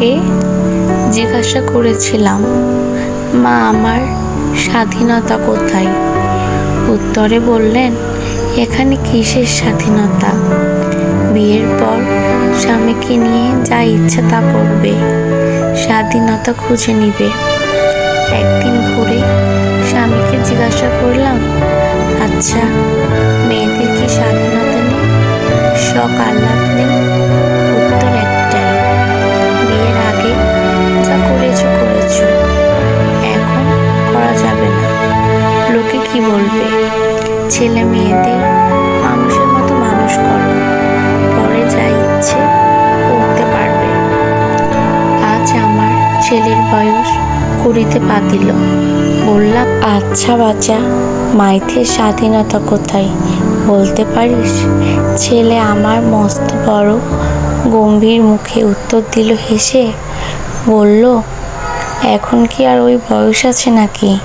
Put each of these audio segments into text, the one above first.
মাকে জিজ্ঞাসা করেছিলাম, মা, আমার স্বাধীনতা কোথায়? উত্তরে বললেন, এখানে কিসের স্বাধীনতা? বিয়ের পর স্বামীকে নিয়ে যা ইচ্ছা তা করবে, স্বাধীনতা খুঁজে নিবে। একদিন ঘুরে স্বামীকে জিজ্ঞাসা করলাম আচ্ছা মেয়েদের কি স্বাধীনতা নেই? শখ আহ্লাদ কি বলবে? ছেলে মেয়েদের মানুষের মতো মানুষ করো। পরে যা ইচ্ছে করতে পারবে। আজ আমার ছেলের বয়স কুড়িতে পা দিল বললাম আচ্ছা বাচ্চা, মাইথের স্বাধীনতা কোথায়? বলতে পারিস? ছেলে আমার মস্ত বড় গম্ভীর মুখে উত্তর দিল, হেসে? বলল, এখন কি আর ওই বয়স আছে নাকি?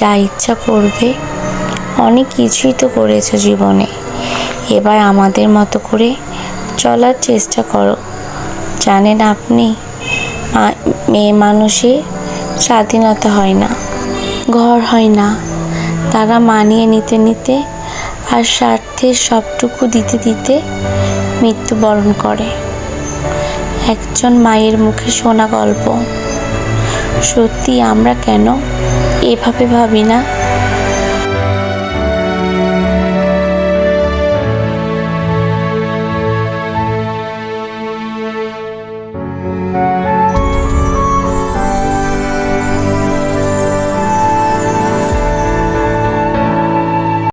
যা ইচ্ছা করবে। অনেক কিছুই তো করেছ জীবনে। এবার আমাদের মতো করে চলার চেষ্টা করো। জানেন আপনি মেয়ে মানুষের স্বাধীনতা হয় না, ঘর হয় না। তারা মানিয়ে নিতে নিতে আর স্বার্থের সবটুকু দিতে দিতে মৃত্যুবরণ করে। একজন মায়ের মুখে শোনা গল্প। সত্যি আমরা কেন এভাবে ভাবি না।